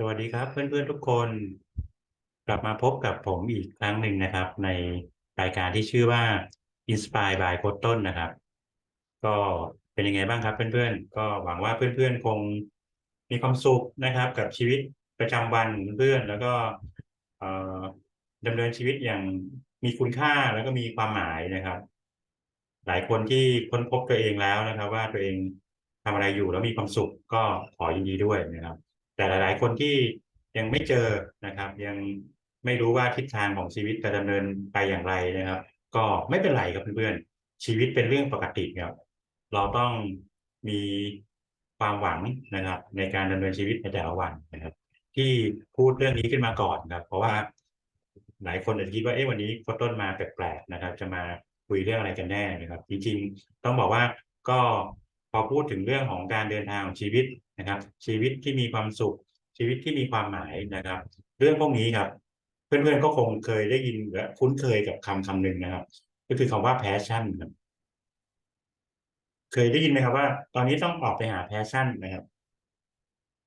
สวัสดีครับเพื่อนๆทุกคน กลับมาพบกับผมอีกครั้งหนึ่งนะครับ ในรายการที่ชื่อว่า Inspire by โค้ชต้นนะครับ ก็เป็นยังไงบ้างครับเพื่อนๆ ก็หวังว่าเพื่อนๆคงมีความสุขนะครับ กับชีวิตประจำวันเพื่อนแล้วก็ดำเนินชีวิตอย่างมีคุณค่าแล้วก็มีความหมายนะครับ หลายคนที่ค้นพบตัวเองแล้วนะครับ ว่าตัวเองทำอะไรอยู่แล้วมีความสุขก็ขอยินดีด้วยนะครับ แต่หลาย ๆ คนที่ยังไม่เจอนะครับ ยังไม่รู้ว่าทิศทางของชีวิตจะดำเนินไปอย่างไรนะครับ ก็ไม่เป็นไรครับเพื่อนๆชีวิตเป็นเรื่องปกติครับ เราต้องมีความหวังนะครับ ในการดำเนินชีวิตในแต่ละวันนะครับ ที่พูดเรื่องนี้ขึ้นมาก่อนครับ เพราะว่าหลายคนอาจจะคิดว่าเอ๊ะวันนี้โค้ชต้นมาแปลกๆนะครับ จะมาคุยเรื่องอะไรกันแน่นะครับ จริงๆต้องบอกว่าก็ พอพูดถึงเรื่องของการเดินทางของชีวิตนะครับ ชีวิตที่มีความสุข ชีวิตที่มีความหมายนะครับ เรื่องพวกนี้ครับ เพื่อนๆก็คงเคยได้ยินและคุ้นเคยกับคำคำหนึ่งนะครับ ก็คือคำว่า passion ครับเคยได้ยินไหมครับว่า ตอนนี้ต้องออกไปหา passion นะครับ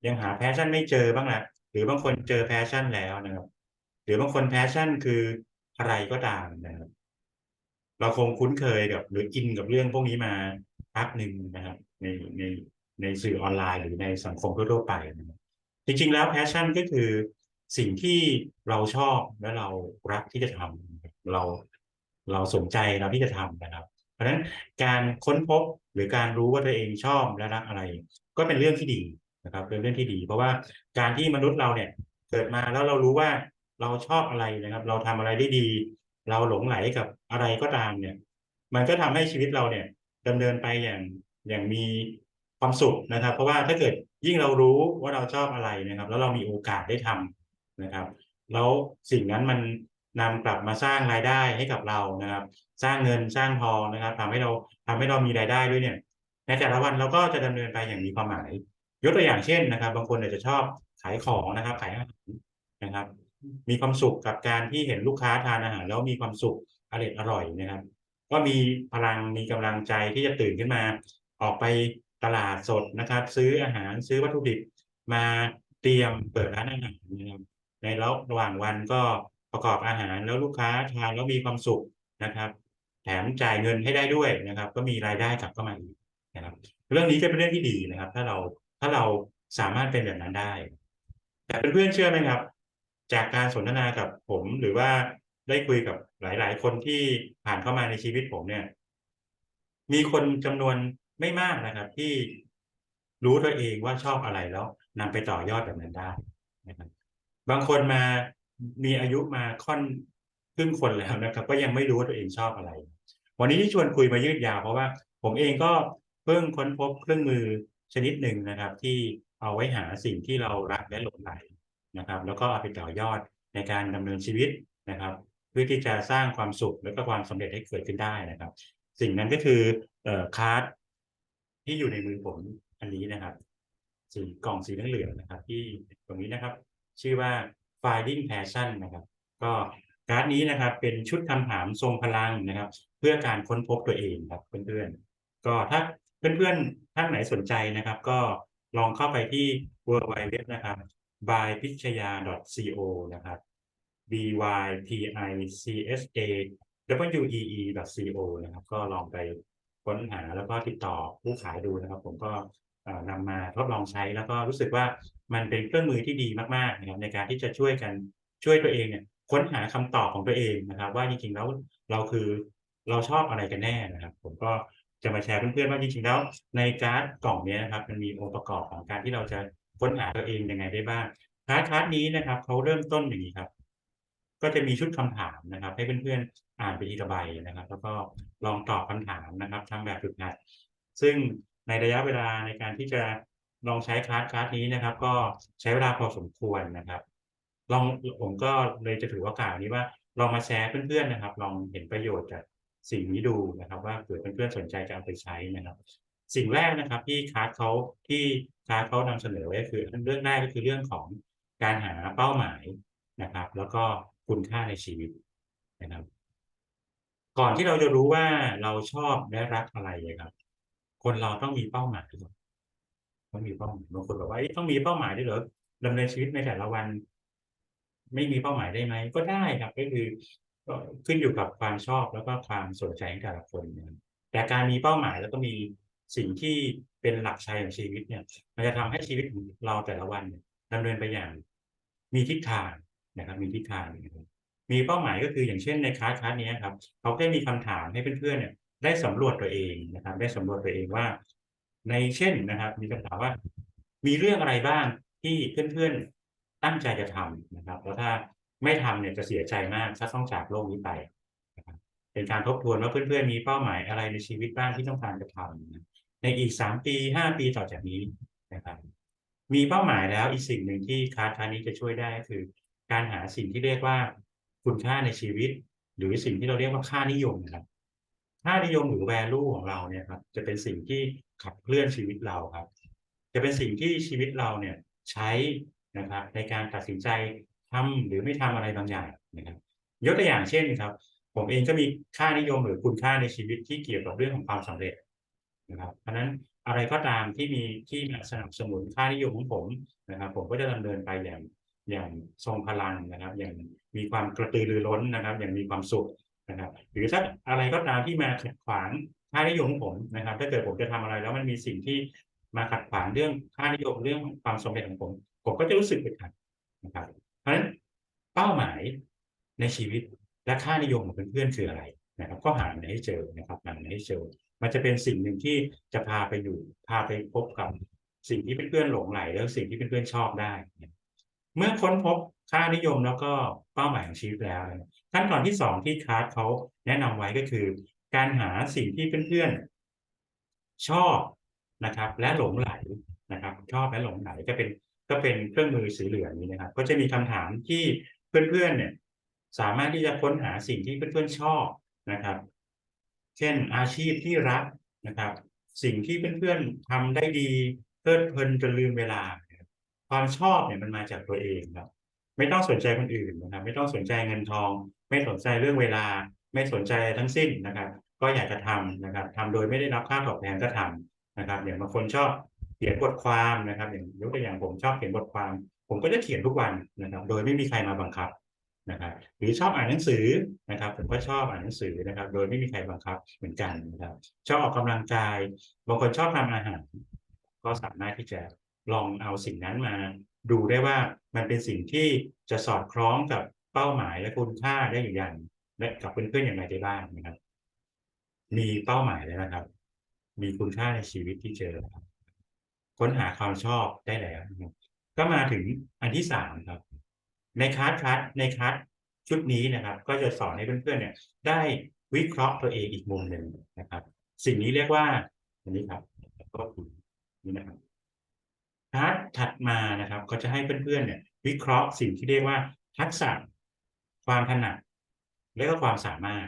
ยังหา passion ไม่เจอบ้างละหรือบางคนเจอ passion แล้วนะครับ หรือบางคน passion คืออะไรก็ตามนะครับ เราคงคุ้นเคยกับหรืออินกับเรื่องพวกนี้มา พักหนึ่งนะครับในในในสื่อออนไลน์หรือในสังคมทั่วไปนะครับจริง ๆ แล้ว passion ก็คือสิ่งที่เราชอบและเรารักที่จะทำเราเราสนใจเราที่จะทำนะครับ เพราะฉะนั้นการค้นพบหรือการรู้ว่าตัวเองชอบและรักอะไร ก็เป็นเรื่องที่ดีนะครับ เป็นเรื่องที่ดี เพราะว่าการที่มนุษย์เราเนี่ยเกิดมาแล้วเรารู้ว่าเราชอบอะไรนะครับ เราทำอะไรได้ดี เราหลงไหลกับอะไรก็ตามเนี่ย มันก็ทำให้ชีวิตเราเนี่ย ดำเนินไปอย่างอย่างมีความสุขนะครับ เพราะว่าถ้าเกิดยิ่งเรารู้ว่าเราชอบอะไรนะครับ แล้วเรามีโอกาสได้ทำนะครับ แล้วสิ่งนั้นมันนำกลับมาสร้างรายได้ให้กับเรานะครับ สร้างเงินสร้างทองนะครับทำให้เราทำให้เรามีรายได้ด้วยเนี่ยในแต่ละวันเราก็จะดำเนินไปอย่างมีความหมายยกตัวอย่างเช่นนะครับ บางคนอาจจะชอบขายของนะครับ ขายอาหารนะครับ มีความสุขกับการที่เห็นลูกค้าทานอาหารแล้วมีความสุขอร่อยอร่อยนะครับ ก็มีพลังมีกำลังใจที่จะตื่นขึ้นมา ออกไปตลาดสดนะครับ ซื้ออาหารซื้อวัตถุดิบมาเตรียมเปิดร้านอาหารนะครับในระหว่างวันก็ประกอบอาหารแล้วลูกค้าทานแล้วมีความสุขนะครับ แถมจ่ายเงินให้ได้ด้วยนะครับ ก็มีรายได้กลับเข้ามาอีกนะครับ เรื่องนี้ก็เป็นเรื่องที่ดีนะครับ ถ้าเราถ้าเราสามารถเป็นแบบนั้นได้ แต่เพื่อนๆเชื่อไหมครับ จากการสนทนากับผมหรือว่า ได้คุยกับหลาย ๆ คนที่ผ่านเข้ามาในชีวิตผมเนี่ย มีคนจำนวนไม่มากนะครับ ที่รู้ตัวเองว่าชอบอะไรแล้วนำไปต่อยอดแบบนั้นได้นะครับ บางคนมามีอายุมาค่อนครึ่งคนแล้วนะครับ ก็ยังไม่รู้ว่าตัวเองชอบอะไร วันนี้ที่ชวนคุยมายืดยาวเพราะว่า ผมเองก็เพิ่งค้นพบเครื่องมือชนิดหนึ่งนะครับ ที่เอาไว้หาสิ่งที่เรารักและหลงไหลนะครับ แล้วก็เอาไปต่อยอดในการดำเนินชีวิตนะครับ เพื่อที่จะสร้างความสุขและก็ความสำเร็จให้เกิดขึ้นได้นะครับ สิ่งนั้นก็คือเอคาร์ดที่อยู่ในมือผมอันนี้นะครับสีกล่องสีเหลืองนะครับ ที่ตรงนี้นะครับ ชื่อว่า Finding Passion นะครับ ก็การ์ดนี้นะครับเป็นชุดคำถามทรงพลังนะครับ เพื่อการค้นพบตัวเองครับเพื่อนๆ ก็ถ้าเพื่อนๆท่านไหนสนใจนะครับ ก็ลองเข้าไปที่ www นะครับ by p i c h y a co นะครับ b y p i c s a w e e co นะครับ ก็ลองไปค้นหาแล้วก็ติดต่อผู้ขายดูนะครับ ผมก็เอ่อนำมาทดลองใช้แล้วก็รู้สึกว่ามันเป็นเครื่องมือที่ดีมากๆนะครับในการที่จะช่วยกันช่วยตัวเองเนี่ยค้นหาคำตอบของตัวเองนะครับ ว่าจริงๆแล้วเราคือเราชอบอะไรกันแน่นะครับ ผมก็จะมาแชร์เพื่อนๆว่าจริงๆแล้ว ในการ์ดกล่องนี้นะครับมันมีองค์ประกอบของการที่เราจะค้นหาตัวเองยังไงได้บ้างการ์ดการ์ดนี้นะครับเขาเริ่มต้นอย่างนี้ครับ ก็จะมีชุดคำถามนะครับ ให้เพื่อนๆอ่านไปทีละใบนะครับ แล้วก็ลองตอบคำถามนะครับทำแบบฝึกหัด ซึ่งในระยะเวลาในการที่จะลองใช้คลาสคลาสนี้นะครับ ก็ใช้เวลาพอสมควรนะครับลองผมก็เลยจะถือโอกาสนี้ว่าลองมาแชร์เพื่อนๆนะครับ ลองเห็นประโยชน์จากสิ่งนี้ดูนะครับ ว่าเผื่อเพื่อนๆสนใจจะเอาไปใช้นะครับ สิ่งแรกนะครับที่คลาสเขาที่คลาสเขานำเสนอไว้คือเรื่องแรกก็คือเรื่องของการหาเป้าหมายนะครับ แล้วก็ คุณค่าในชีวิตนะครับ ก่อนที่เราจะรู้ว่าเราชอบและรักอะไรอะครับ คนเราต้องมีเป้าหมายก่อนต้องมีเป้าหมายบางคนบอกว่าเอ๊ะต้องมีเป้าหมายด้วยเหรอดำเนินชีวิตในแต่ละวัน ไม่มีเป้าหมายได้ไหมก็ได้ครับก็คือก็ขึ้นอยู่กับความชอบแล้วก็ความสนใจของแต่ละคนนะแต่การมีเป้าหมายแล้วก็มีสิ่งที่เป็นหลักชัยของชีวิตเนี่ย มันจะทำให้ชีวิตของเราแต่ละวันเนี่ยดำเนินไปอย่าง มีทิศทาง นะครับมีทิศทางมีเป้าหมายก็คืออย่างเช่นในคลาสคลาสนี้ครับเขาได้มีคำถามให้เพื่อนๆเนี่ยได้สำรวจตัวเองนะครับ ได้สำรวจตัวเองว่า ในเช่นนะครับ มีคำถามว่า มีเรื่องอะไรบ้างที่เพื่อนๆตั้งใจจะทำนะครับ แล้วถ้าไม่ทำเนี่ยจะเสียใจมากถ้าต้องจากโลกนี้ไปนะครับเป็นการทบทวนว่าเพื่อนๆมีเป้าหมายอะไรในชีวิตบ้างที่ต้องการจะทำในอีกสามปีห้าปีต่อจากนี้นะครับ มีเป้าหมายแล้วอีกสิ่งหนึ่งที่คลาสคลาสนี้จะช่วยได้ก็คือ การหาสิ่งที่เรียกว่าคุณค่าในชีวิต หรือสิ่งที่เราเรียกว่าค่านิยมนะครับ ค่านิยมหรือ value ของเราเนี่ยครับ จะเป็นสิ่งที่ขับเคลื่อนชีวิตเราครับ จะเป็นสิ่งที่ชีวิตเราเนี่ยใช้นะครับในการตัดสินใจทำหรือไม่ทำอะไรบางอย่างนะครับ ยกตัวอย่างเช่นครับ ผมเองก็มีค่านิยมหรือคุณค่าในชีวิตที่เกี่ยวกับเรื่องของความสำเร็จนะครับเพราะนั้นอะไรก็ตามที่มีที่มาสนับสนุนค่านิยมของผมนะครับ ผมก็จะดำเนินไปอย่าง อย่างทรงพลังนะครับ อย่างมีความกระตือรือร้นนะครับ อย่างมีความสุขนะครับ หรือถ้าอะไรก็ตามที่มาขัดขวางค่านิยมของผมนะครับ ถ้าเกิดผมจะทำอะไรแล้วมันมีสิ่งที่มาขัดขวางเรื่องค่านิยมเรื่องความสำเร็จของผม ผมก็จะรู้สึกอึดอัดนะครับ เพราะฉะนั้นเป้าหมายในชีวิตและค่านิยมของเพื่อนๆคืออะไรนะครับ ก็หามันให้เจอนะครับหามันให้เจอ มันจะเป็นสิ่งหนึ่งที่จะพาไปอยู่ พาไปพบกับสิ่งที่เพื่อนๆหลงไหลแล้วสิ่งที่เพื่อนๆชอบได้ เมื่อค้นพบค่านิยมแล้วก็เป้าหมายของชีวิตแล้วขั้นตอนที่สองที่คลาสเขาแนะนำไว้ก็คือ การหาสิ่งที่เพื่อนๆชอบนะครับ และหลงไหลนะครับชอบและหลงไหลก็เป็นก็เป็นเครื่องมือสีเหลืองนี้นะครับ ก็จะมีคำถามที่เพื่อนๆเนี่ย สามารถที่จะค้นหาสิ่งที่เพื่อนๆชอบนะครับ เช่นอาชีพที่รักนะครับ สิ่งที่เพื่อนๆทำได้ดีเพลิดเพลินจนลืมเวลา ความชอบเนี่ยมันมาจากตัวเองครับ ไม่ต้องสนใจคนอื่นนะครับ ไม่ต้องสนใจเงินทอง ไม่สนใจเรื่องเวลา ไม่สนใจทั้งสิ้นนะครับ ก็อยากจะทำนะครับทำโดยไม่ได้รับค่าตอบแทนก็ทำนะครับ อย่างบางคนชอบเขียนบทความนะครับ อย่างยกตัวอย่างผมชอบเขียนบทความ ผมก็จะเขียนทุกวันนะครับ โดยไม่มีใครมาบังคับนะครับหรือชอบอ่านหนังสือนะครับผมก็ชอบอ่านหนังสือนะครับ โดยไม่มีใครบังคับเหมือนกันนะครับ ชอบออกกำลังกาย บางคนชอบทำอาหาร ก็สามารถที่จะ ลองเอาสิ่งนั้นมาดูได้ว่ามันเป็นสิ่งที่จะสอดคล้องกับเป้าหมายและคุณค่าได้อยู่อย่างและกับเพื่อนๆอย่างไรได้บ้างนะครับ มีเป้าหมายแล้วนะครับ มีคุณค่าในชีวิตที่เจอครับค้นหาความชอบได้แล้วก็มาถึงอันที่สามครับ ในคลาสคลาสในคลาสชุดนี้นะครับ ก็จะสอนให้เพื่อนๆเนี่ย ได้วิเคราะห์ตัวเองอีกมุมหนึ่งนะครับ สิ่งนี้เรียกว่าอันนี้ครับก็คือนี่นะครับ คลาสถัดมานะครับก็จะให้เพื่อนๆเนี่ย วิเคราะห์สิ่งที่เรียกว่า ทักษะ ความถนัด และก็ความสามารถ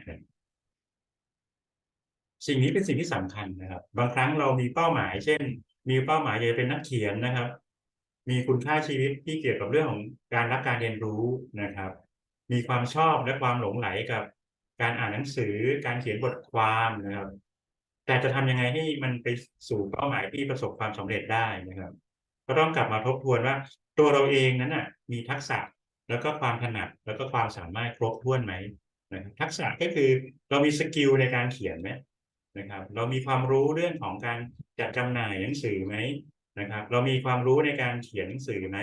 สิ่งนี้เป็นสิ่งที่สำคัญนะครับ บางครั้งเรามีเป้าหมาย เช่น มีเป้าหมายอยากจะเป็นนักเขียนนะครับ มีคุณค่าชีวิตที่เกี่ยวกับเรื่องของการรับการเรียนรู้นะครับ มีความชอบและความหลงไหลกับการอ่านหนังสือ การเขียนบทความนะครับ แต่จะทำยังไงให้มันไปสู่เป้าหมายที่ประสบความสำเร็จได้นะครับ ก็ต้องกลับมาทบทวนว่า ตัวเราเองนั้นน่ะมีทักษะแล้วก็ความถนัดแล้วก็ความสามารถครบถ้วนไหมนะครับทักษะก็คือเรามีสกิลในการเขียนไหมนะครับ เรามีความรู้เรื่องของการจัดจำหน่ายหนังสือไหมนะครับ เรามีความรู้ในการเขียนหนังสือไหม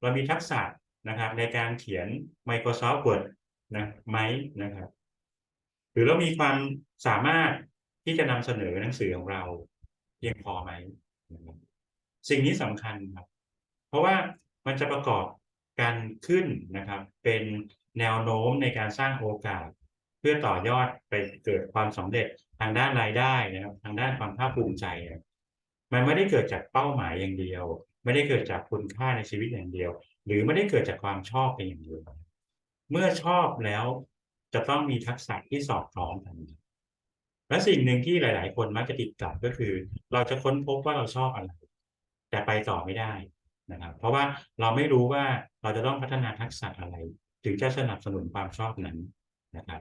เรามีทักษะนะครับ ในการเขียน Microsoft Word นะไหมนะครับ หรือเรามีความสามารถที่จะนำเสนอหนังสือของเราเพียงพอไหมนะครับ สิ่งนี้สำคัญครับ เพราะว่ามันจะประกอบการขึ้นนะครับ เป็นแนวโน้มในการสร้างโอกาส เพื่อต่อยอดไปเกิดความสำเร็จทางด้านรายได้นะครับ ทางด้านความภาคภูมิใจ มันไม่ได้เกิดจากเป้าหมายอย่างเดียว ไม่ได้เกิดจากคุณค่าในชีวิตอย่างเดียว หรือไม่ได้เกิดจากความชอบเพียงอย่างเดียวเมื่อชอบแล้วจะต้องมีทักษะที่สอดคล้องกันและสิ่งหนึ่งที่หลาย ๆ คนมักจะติดกับก็คือ เราจะค้นพบว่าเราชอบอะไร แต่ไปต่อไม่ได้นะครับ เพราะว่าเราไม่รู้ว่าเราจะต้องพัฒนาทักษะอะไร ถึงจะสนับสนุนความชอบนั้นนะครับ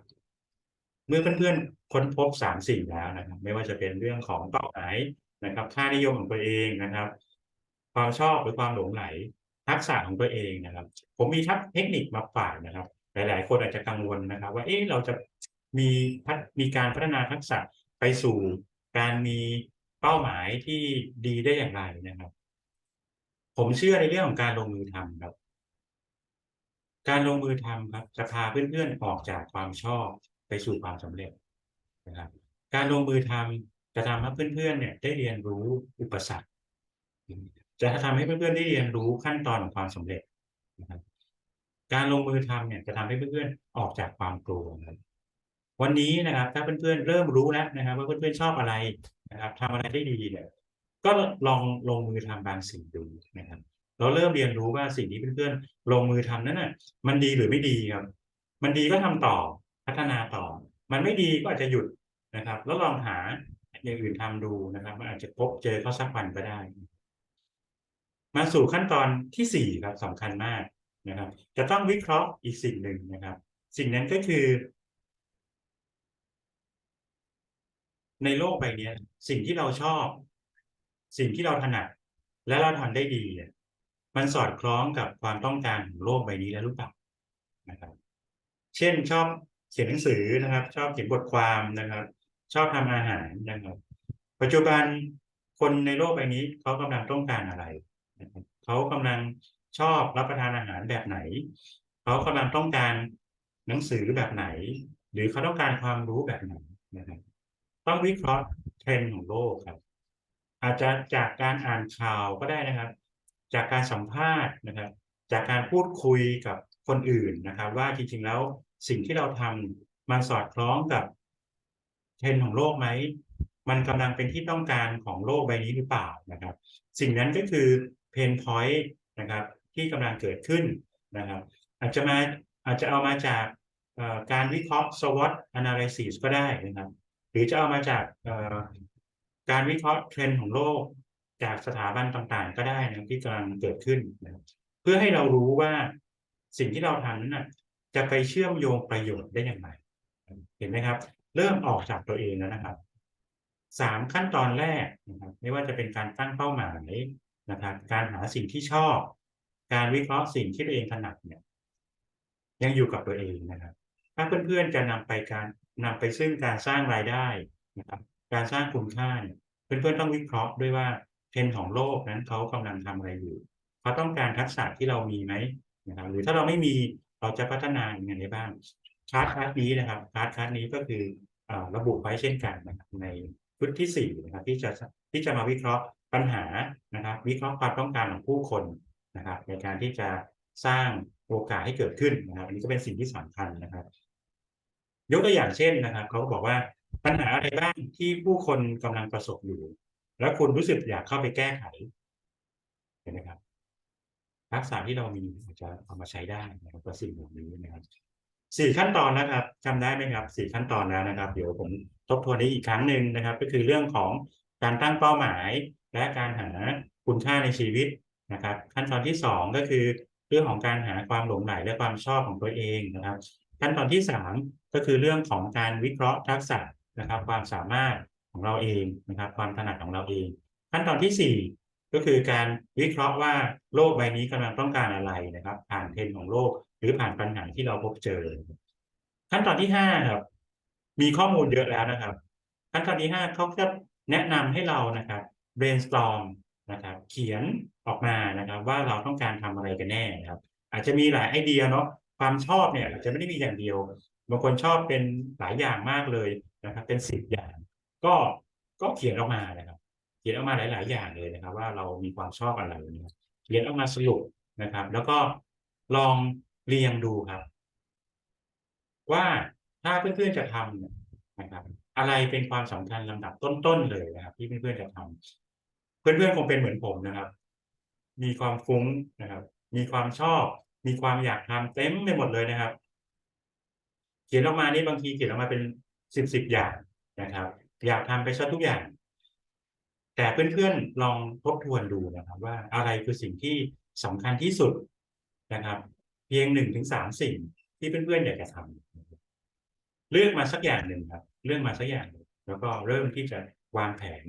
เมื่อเพื่อนๆค้นพบสามสิ่งแล้วนะครับ ไม่ว่าจะเป็นเรื่องของเป้าหมายนะครับ ค่านิยมของตัวเองนะครับ ความชอบหรือความหลงไหล ทักษะของตัวเองนะครับ ผมมีทักเทคนิคมาฝากนะครับ หลาย ๆ คนอาจจะกังวลนะครับ ว่าเอ๊ะเราจะมีมีการพัฒนาทักษะไปสู่การมีเป้าหมายที่ดีได้อย่างไรนะครับ ผมเชื่อในเรื่องของการลงมือทำครับ การลงมือทำครับ จะพาเพื่อนๆออกจากความชอบไปสู่ความสำเร็จนะครับ การลงมือทำจะทำให้เพื่อนๆเนี่ย ได้เรียนรู้อุปสรรคจะทำให้เพื่อนๆได้เรียนรู้ขั้นตอนของความสำเร็จนะครับการลงมือทำเนี่ยจะทำให้เพื่อนๆออกจากความกลัววันนี้นะครับ ถ้าเพื่อนๆเริ่มรู้แล้วนะครับ ว่าเพื่อนๆชอบอะไรนะครับทำอะไรได้ดีเนี่ย ก็ลองลงมือทำบางสิ่งดูนะครับ เราเริ่มเรียนรู้ว่าสิ่งที่เพื่อนๆลงมือทำนั้นน่ะมันดีหรือไม่ดีครับ มันดีก็ทำต่อพัฒนาต่อ มันไม่ดีก็อาจจะหยุดนะครับ แล้วลองหาอย่างอื่นทำดูนะครับมันอาจจะพบเจอเขาสักวันก็ได้ มาสู่ขั้นตอนที่4ครับสำคัญมากนะครับ จะต้องวิเคราะห์อีกสิ่งหนึ่งนะครับ สิ่งนั้นก็คือ ในโลกใบนี้สิ่งที่เราชอบ สิ่งที่เราถนัด และเราทำได้ดีเนี่ยมันสอดคล้องกับความต้องการของโลกใบนี้แล้วหรือเปล่านะครับ เช่นชอบเขียนหนังสือนะครับ ชอบเขียนบทความนะครับ ชอบทำอาหารนะครับ ปัจจุบันคนในโลกใบนี้เขากำลังต้องการอะไรนะครับเขากำลังชอบรับประทานอาหารแบบไหน เขากำลังต้องการหนังสือแบบไหน หรือเขาต้องการความรู้แบบไหนนะครับ ต้องวิเคราะห์ trend ของโลกครับ อาจจะจากการอ่านข่าวก็ได้นะครับ จากการสัมภาษณ์นะครับ จากการพูดคุยกับคนอื่นนะครับ ว่าจริงๆแล้วสิ่งที่เราทำมันสอดคล้องกับ trend ของโลกไหมมันกำลังเป็นที่ต้องการของโลกใบนี้หรือเปล่านะครับ สิ่งนั้นก็คือ pain point นะครับที่กำลังเกิดขึ้นนะครับ อาจจะมาอาจจะเอามาจากการวิเคราะห์ SWOT analysis ก็ได้นะครับ หรือจะเอามาจาก การวิเคราะห์ trend ของโลกจากสถาบันต่างๆ ก็ได้นะที่กำลังเกิดขึ้นนะเพื่อให้เรารู้ว่าสิ่งที่เราทำนั้นนะจะไปเชื่อมโยงประโยชน์ได้อย่างไร เห็นไหมครับ เริ่มออกจากตัวเองแล้วนะครับ3ขั้นตอนแรกนะครับไม่ว่าจะเป็นการตั้งเป้าหมายนะครับ การหาสิ่งที่ชอบ การวิเคราะห์สิ่งที่ตัวเองถนัดเนี่ย ยังอยู่กับตัวเองนะครับ ถ้าเพื่อนๆจะนำไปการนำไปซึ่งการสร้างรายได้นะครับ การสร้างคุณค่าเนี่ยเพื่อนๆต้องวิเคราะห์ด้วยว่า trend ของโลกนั้นเขากำลังทำอะไรอยู่เขาต้องการทักษะที่เรามีไหมนะครับหรือถ้าเราไม่มีเราจะพัฒนาอยังไงได้บ้างชาร์ตชาร์ตนี้นะครับชาร์ตชาร์ตนี้ก็คืออระบุไว้เช่นกันนะครับในชุดที่4นะครับที่จะที่จะมาวิเคราะห์ปัญหานะครับ วิเคราะห์ความต้องการของผู้คนนะครับ ในการที่จะสร้างโอกาสให้เกิดขึ้นนะครับ อันนี้ก็เป็นสิ่งที่สำคัญนะครับ ยกตัวอย่างเช่นนะครับเขาก็บอกว่า ปัญหาอะไรบ้างที่ผู้คนกำลังประสบอยู่ แล้วคุณรู้สึกอยากเข้าไปแก้ไขเห็นไหมครับทักษะที่เรามีอาจจะเอามาใช้ได้นะครับกับสิ่งเหล่านี้นะครับสี่ขั้นตอนนะครับจำได้ไหมครับสี่ขั้นตอนแล้วนะครับ เดี๋ยวผมทบทวนนี้อีกครั้งหนึ่งนะครับ ก็คือเรื่องของการตั้งเป้าหมาย และการหาคุณค่าในชีวิตนะครับ ขั้นตอนที่สองก็คือเรื่องของการหาความหลงใหลและความชอบของตัวเองนะครับ ขั้นตอนที่สามก็คือเรื่องของการวิเคราะห์ทักษะ นะครับ ความสามารถของเราเองนะครับ ความถนัดของเราเอง ขั้นตอนที่สี่ก็คือการวิเคราะห์ว่าโลกใบนี้กำลังต้องการอะไรนะครับ ผ่านเทรนด์ของโลก หรือผ่านปัญหาที่เราพบเจอ ขั้นตอนที่ห้าครับมีข้อมูลเยอะแล้วนะครับ ขั้นตอนที่ห้าเขาจะแนะนำให้เรานะครับ brainstorm นะครับ เขียนออกมานะครับ ว่าเราต้องการทำอะไรกันแน่นะครับ อาจจะมีหลายไอเดียเนาะความชอบเนี่ยอาจจะไม่ได้มีอย่างเดียว บางคนชอบเป็นหลายอย่างมากเลยนะครับ เป็นสิบอย่าง ก็ก็เขียนออกมานะครับ เขียนออกมาหลาย ๆ อย่างเลยนะครับ ว่าเรามีความชอบอะไรนะครับเขียนออกมาสรุปนะครับ แล้วก็ลองเรียงดูครับ ว่าถ้าเพื่อนๆจะทำเนี่ยนะครับอะไรเป็นความสำคัญลำดับต้นๆเลยนะครับ ที่เพื่อนๆจะทำเพื่อนๆคงเป็นเหมือนผมนะครับ มีความฟุ้งนะครับ มีความชอบ มีความอยากทำเต็มไปหมดเลยนะครับ ขียนออกมานี่บางทีเขียนออกมาเป็นสิบสิบอย่างนะครับ อยากทำไปซะทุกอย่าง แต่เพื่อนๆลองทบทวนดูนะครับ ว่าอะไรคือสิ่งที่สำคัญที่สุดนะครับ เพียงหนึ่งถึงสามสิ่งที่เพื่อนๆอยากจะทำเลือกมาสักอย่างหนึ่งครับ เลือกมาสักอย่างหนึ่งแล้วก็เริ่มที่จะวางแผน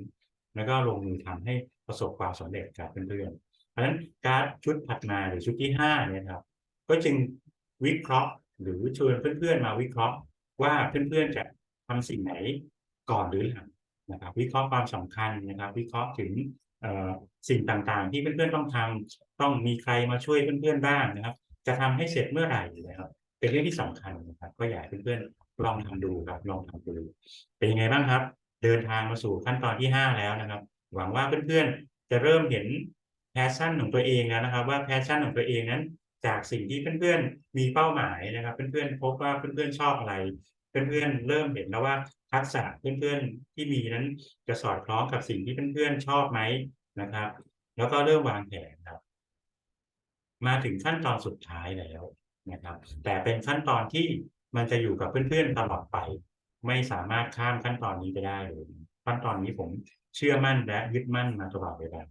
แล้วก็ลงมือทำให้ประสบความสำเร็จกับเพื่อนเพราะฉะนั้นการดชุดถัดมาหรือชุดที่ห้าเนี่ยครับ ก็จึงวิเคราะห์ หรือชวนเพื่อนๆมาวิเคราะห์ว่าเพื่อนๆจะทำสิ่งไหนก่อนหรือหลังนะครับ วิเคราะห์ความสำคัญนะครับ วิเคราะห์ถึงสิ่งต่างๆ ที่เพื่อนๆต้องทำต้องมีใครมาช่วยเพื่อนๆบ้างนะครับ จะทำให้เสร็จเมื่อไหร่นะครับ เป็นเรื่องที่สำคัญนะครับ ก็อยากเพื่อนๆลองทำดูครับลองทำดูเป็นยังไงบ้างครับ เดินทางมาสู่ขั้นตอนที่ห้าแล้วนะครับ หวังว่าเพื่อนๆจะเริ่มเห็นแพชชั่นของตัวเองแล้วนะครับ ว่าแพชชั่นของตัวเองนั้น จากสิ่งที่เพื่อนๆมีเป้าหมายนะครับ เพื่อนๆพบว่าเพื่อนๆชอบอะไร เพื่อนๆเริ่มเห็นแล้วว่าทักษะเพื่อนๆที่มีนั้นจะสอดคล้องกับสิ่งที่เพื่อนๆชอบไหมนะครับ แล้วก็เริ่มวางแผนครับ มาถึงขั้นตอนสุดท้ายแล้วนะครับ แต่เป็นขั้นตอนที่มันจะอยู่กับเพื่อนๆตลอดไป ไม่สามารถข้ามขั้นตอนนี้ไปได้เลยขั้นตอนนี้ผมเชื่อมั่นและยึดมั่นมาตลอดเวลา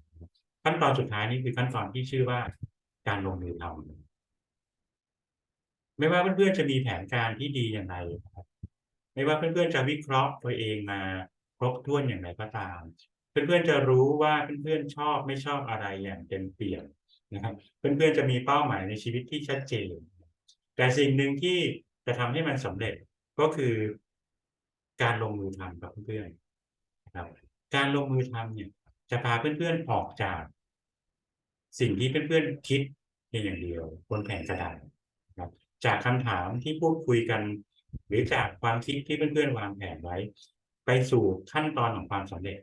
ขั้นตอนสุดท้ายนี้คือขั้นตอนที่ชื่อว่า การลงมือทำไม่ว่าเพื่อนๆจะมีแผนการที่ดีอย่างไรครับไม่ว่าเพื่อนๆจะวิเคราะห์ตัวเองมาครบถ้วนอย่างไรก็ตาม เพื่อนๆจะรู้ว่าเพื่อนๆชอบไม่ชอบอะไรอย่างเต็มเปี่ยมนะครับ เพื่อนๆจะมีเป้าหมายในชีวิตที่ชัดเจน แต่สิ่งหนึ่งที่จะทำให้มันสำเร็จก็คือ การลงมือทำกับเพื่อนๆนะครับ การลงมือทำเนี่ยจะพาเพื่อนๆออกจาก สิ่งที่เพื่อนๆคิดเพียงอย่างเดียวบนแผ่นกระดาษครับ จากคำถามที่พูดคุยกัน หรือจากความคิดที่เพื่อนๆวางแผนไว้ ไปสู่ขั้นตอนของความสำเร็จ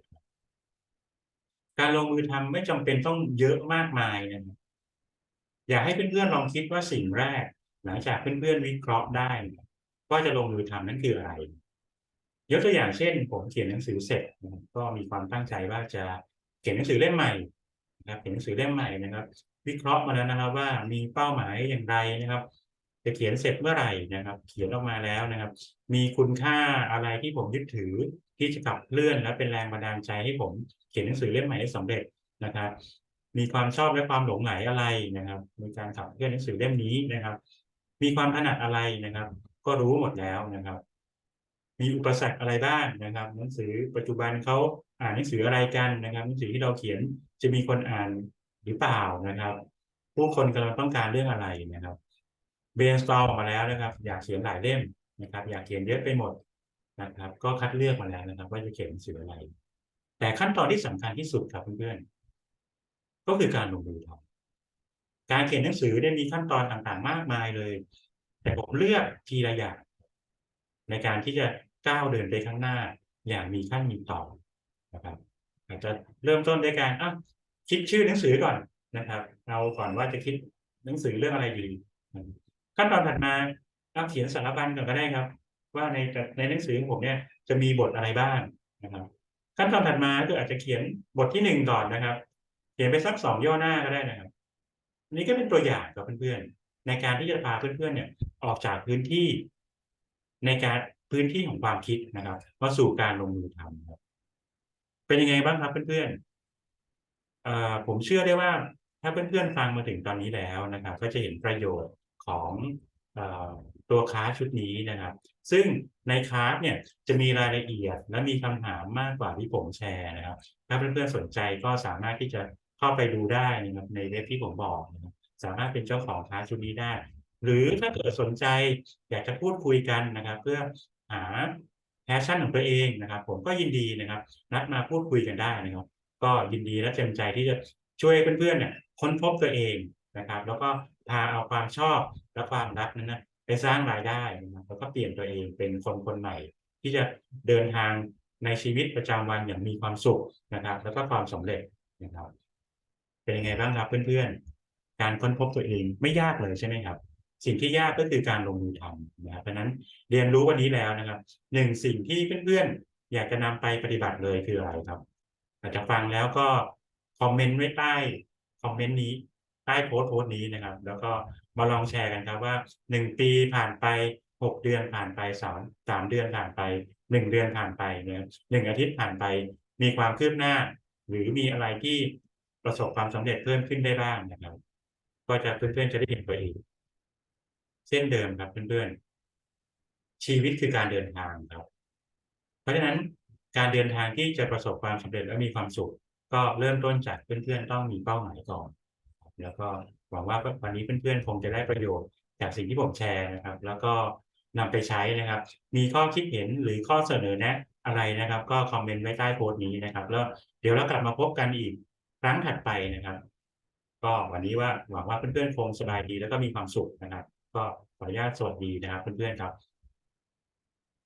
การลงมือทำไม่จำเป็นต้องเยอะมากมายนะครับอยากให้เพื่อนๆลองคิดว่าสิ่งแรก หลังจากเพื่อนๆวิเคราะห์ได้ว่าจะลงมือทำนั้นคืออะไรยกตัวอย่างเช่น ผมเขียนหนังสือเสร็จก็มีความตั้งใจว่าจะเขียนหนังสือเล่มใหม่ นะครับเขียนหนังสือเล่มใหม่นะครับ วิเคราะห์มาแล้วนะครับ ว่ามีเป้าหมายอย่างไรนะครับ จะเขียนเสร็จเมื่อไหร่นะครับ เขียนออกมาแล้วนะครับ มีคุณค่าอะไรที่ผมยึดถือที่จะขับเคลื่อนและเป็นแรงบันดาลใจให้ผมเขียนหนังสือเล่มใหม่ให้สำเร็จนะครับ มีความชอบและความหลงไหลอะไรนะครับในการขับเคลื่อนหนังสือเล่มนี้นะครับ มีความถนัดอะไรนะครับ ก็รู้หมดแล้วนะครับ มีอุปสรรคอะไรบ้างนะครับ หนังสือปัจจุบันเขาอ่านหนังสืออะไรกันนะครับ หนังสือที่เราเขียน จะมีคนอ่านหรือเปล่านะครับ ผู้คนกำลังต้องการเรื่องอะไรนะครับ brainstorm ออกมาแล้วนะครับ อยากเขียนหลายเล่มนะครับ อยากเขียนเยอะไปหมดนะครับ ก็คัดเลือกมาแล้วนะครับ ว่าจะเขียนสื่ออะไร แต่ขั้นตอนที่สำคัญที่สุดครับเพื่อนๆก็คือการลงมือทำการเขียนหนังสือได้มีขั้นตอนต่างๆ มากมายเลย แต่ผมเลือกทีละอย่างในการที่จะก้าวเดินไปข้างหน้าอย่างมีขั้นมีตอนนะครับ อาจจะเริ่มต้นด้วยการอะคิดชื่อหนังสือก่อนนะครับ เอาก่อนว่าจะคิดหนังสือเรื่องอะไรดีขั้นตอนถัดมาเอาเขียนสารบัญก่อนก็ได้ครับ ว่าในในหนังสือของผมเนี่ยจะมีบทอะไรบ้างนะครับ ขั้นตอนถัดมาคืออาจจะเขียนบทที่หนึ่งก่อนนะครับ เขียนไปสักสองย่อหน้าก็ได้นะครับอันนี้ก็เป็นตัวอย่างกับเพื่อนๆ ในการที่จะพาเพื่อนๆ เนี่ย ออกจากพื้นที่ ในการพื้นที่ของความคิดนะครับมาสู่การลงมือทำครับ เป็นยังไงบ้างครับเพื่อนๆผมเชื่อได้ว่าถ้าเพื่อนๆฟังมาถึงตอนนี้แล้วนะครับ ก็จะเห็นประโยชน์ของตัวคลาสชุดนี้นะครับ ซึ่งในคลาสเนี่ยจะมีรายละเอียดและมีคำถามมากกว่าที่ผมแชร์นะครับ ถ้าเพื่อนๆสนใจก็สามารถที่จะเข้าไปดูได้นะครับในเว็บที่ผมบอกนะครับสามารถเป็นเจ้าของคลาสชุดนี้ได้ หรือถ้าเกิดสนใจอยากจะพูดคุยกันนะครับ เพื่อหา แพชชั่นของตัวเองนะครับ ผมก็ยินดีนะครับ นัดมาพูดคุยกันได้นะครับ ก็ยินดีและเต็มใจที่จะช่วยเพื่อนๆเนี่ยค้นพบตัวเองนะครับ แล้วก็พาเอาความชอบและความรักนั้นนะไปสร้างรายได้นะครับแล้วก็เปลี่ยนตัวเองเป็นคนคนใหม่ ที่จะเดินทางในชีวิตประจำวันอย่างมีความสุขนะครับ แล้วก็ความสำเร็จนะครับ เป็นยังไงบ้างครับเพื่อนๆการค้นพบตัวเองไม่ยากเลยใช่ไหมครับ สิ่งที่ยากก็คือการลงมือทำนะครับเพราะนั้นเรียนรู้วันนี้แล้วนะครับหนึ่งสิ่งที่เพื่อนๆอยากจะนำไปปฏิบัติเลยคืออะไรครับ อาจจะฟังแล้วก็คอมเมนต์ไว้ใต้คอมเมนต์นี้ใต้โพสต์โพสต์นี้นะครับ แล้วก็มาลองแชร์กันครับว่าหนึ่งปีผ่านไปหกเดือนผ่านไปสามสามเดือนผ่านไปหนึ่งเดือนผ่านไปเนี่ยหนึ่งอาทิตย์ผ่านไป มีความคืบหน้า หรือมีอะไรที่ประสบความสำเร็จเพิ่มขึ้นได้บ้างนะครับ ก็จะเพื่อนๆจะได้เห็นตัวเอง เส้นเดิมครับเพื่อนๆ ชีวิตคือการเดินทางครับ เพราะฉะนั้นการเดินทางที่จะประสบความสำเร็จและมีความสุข ก็เริ่มต้นจากเพื่อนๆ ต้องมีเป้าหมายก่อน แล้วก็หวังว่าวันนี้เพื่อนๆ คงจะได้ประโยชน์จากสิ่งที่ผมแชร์นะครับ แล้วก็นำไปใช้นะครับ มีข้อคิดเห็นหรือข้อเสนอแนะอะไรนะครับ ก็คอมเมนต์ไว้ใต้โพสต์นี้นะครับ แล้วเดี๋ยวเรากลับมาพบกันอีกครั้งถัดไปนะครับ ก็วันนี้ว่าหวังว่าเพื่อนๆ คงสบายดีแล้วก็มีความสุขนะครับ ก็ขออนุญาตสวัสดีนะครับเพื่อนๆครับ